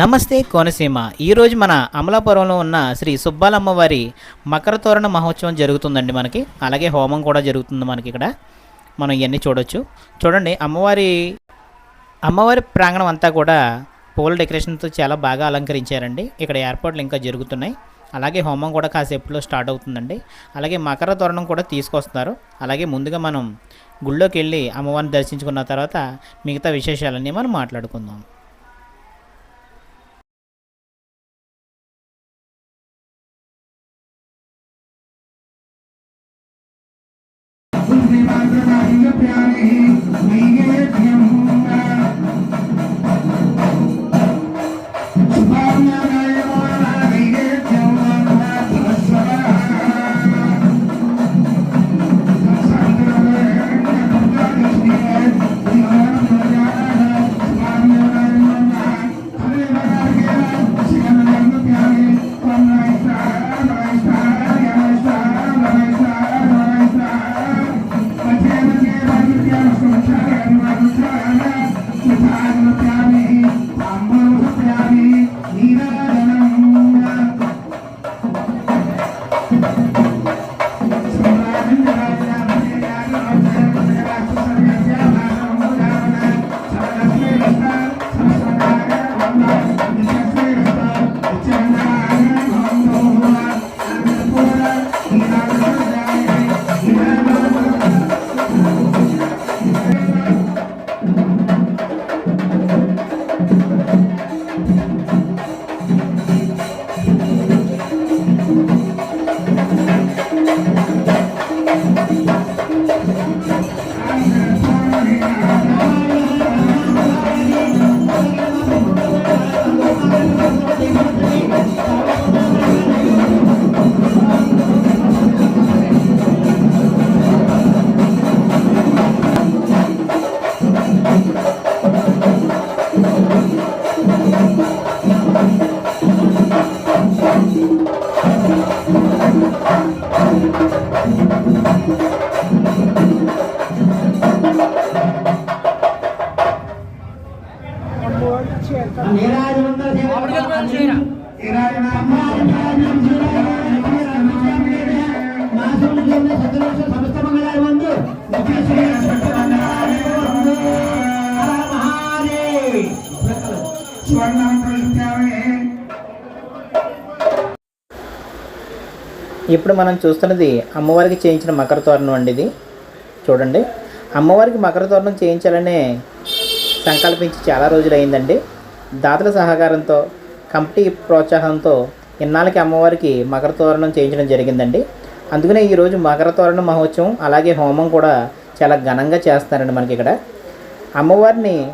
నమస్తే కోనసీమ. ఈరోజు మన అమలాపురంలో ఉన్న శ్రీ సుబ్బాలమ్మ వారి మకర తోరణ మహోత్సవం జరుగుతుందండి మనకి. అలాగే హోమం కూడా జరుగుతుంది మనకి ఇక్కడ. మనం ఇవన్నీ చూడొచ్చు. చూడండి అమ్మవారి అమ్మవారి ప్రాంగణం అంతా కూడా పూల డెకరేషన్తో చాలా బాగా అలంకరించారండి. ఇక్కడ ఏర్పాట్లు ఇంకా జరుగుతున్నాయి. అలాగే హోమం కూడా కాసేపులో స్టార్ట్ అవుతుందండి. అలాగే మకర తోరణం కూడా తీసుకొస్తున్నారు. అలాగే ముందుగా మనం గుళ్ళోకి వెళ్ళి అమ్మవారిని దర్శించుకున్న తర్వాత మిగతా విశేషాలన్నీ మనం మాట్లాడుకుందాం. ఇప్పుడు మనం చూస్తున్నది అమ్మవారికి చేయించిన మకర తోరణం అండి ఇది. చూడండి. అమ్మవారికి మకర తోరణం చేయించాలనే సంకల్పించి చాలా రోజులు అయిందండి దాతల సహకారంతో కమిటీ ప్రోత్సాహంతో ఇన్నాళ్ళకి అమ్మవారికి మకర తోరణం చేయించడం జరిగిందండి. అందుకనే ఈరోజు మకర తోరణ మహోత్సవం అలాగే హోమం కూడా చాలా ఘనంగా చేస్తారండి మనకి ఇక్కడ అమ్మవారిని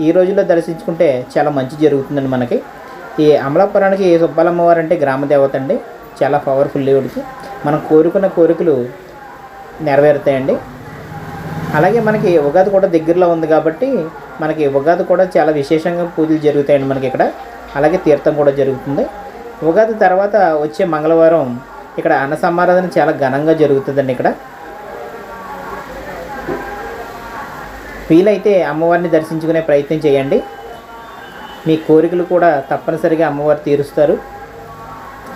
ఈ రోజుల్లో దర్శించుకుంటే చాలా మంచి జరుగుతుందండి మనకి. ఈ అమలాపురానికి సుబ్బాలమ్మవారు అంటే గ్రామ దేవత అండి. చాలా పవర్ఫుల్ దేవుడికి. మనం కోరుకున్న కోరికలు నెరవేరుతాయండి. అలాగే మనకి ఉగాది కూడా దగ్గరలో ఉంది కాబట్టి మనకి ఉగాది కూడా చాలా విశేషంగా పూజలు జరుగుతాయండి మనకి ఇక్కడ. అలాగే తీర్థం కూడా జరుగుతుంది. ఉగాది తర్వాత వచ్చే మంగళవారం ఇక్కడ అన్న సమారాధన చాలా ఘనంగా జరుగుతుందండి ఇక్కడ. వీలైతే అమ్మవారిని దర్శించుకునే ప్రయత్నం చేయండి. మీ కోరికలు కూడా తప్పనిసరిగా అమ్మవారు తీరుస్తారు.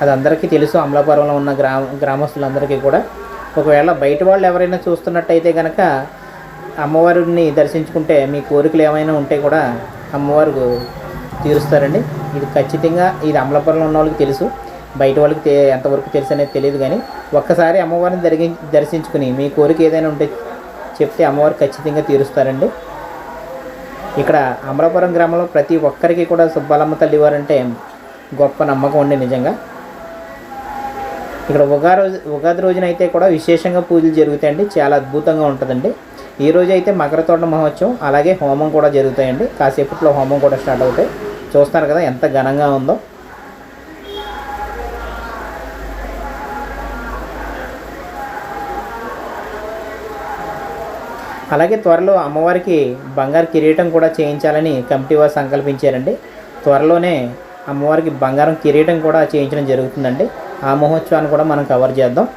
అది అందరికీ తెలుసు. అమలాపురంలో ఉన్న గ్రామ గ్రామస్తులందరికీ కూడా. ఒకవేళ బయట వాళ్ళు ఎవరైనా చూస్తున్నట్టయితే కనుక అమ్మవారిని దర్శించుకుంటే మీ కోరికలు ఏమైనా ఉంటే కూడా అమ్మవారు తీరుస్తారండి. ఇది ఖచ్చితంగా ఇది అమలాపురంలో ఉన్న వాళ్ళకి తెలుసు. బయట వాళ్ళకి ఎంతవరకు తెలుసు అనేది తెలియదు కానీ ఒక్కసారి అమ్మవారిని దర్గి దర్శించుకుని మీ కోరిక ఏదైనా ఉంటే చెప్తే అమ్మవారు ఖచ్చితంగా తీరుస్తారండి. ఇక్కడ అమలాపురం గ్రామంలో ప్రతి ఒక్కరికి కూడా సుబ్బాలమ్మ తల్లివారంటే గొప్ప నమ్మకం ఉండి నిజంగా. ఇక్కడ ఉగా రోజు ఉగాది రోజున అయితే కూడా విశేషంగా పూజలు జరుగుతాయండి. చాలా అద్భుతంగా ఉంటుందండి. ఈ రోజు అయితే మకర తోట మహోత్సవం అలాగే హోమం కూడా జరుగుతాయండి. కాసేపట్లో హోమం కూడా స్టార్ట్ అవుతాయి. చూస్తారు కదా ఎంత ఘనంగా ఉందో. అలాగే త్వరలో అమ్మవారికి బంగారు కిరీటం కూడా చేయించాలని కమిటీ వారు సంకల్పించారండి. త్వరలోనే అమ్మవారికి బంగారం కిరీటం కూడా చేయించడం జరుగుతుందండి. ఆ మహోత్సవాన్ని కూడా మనం కవర్ చేద్దాం.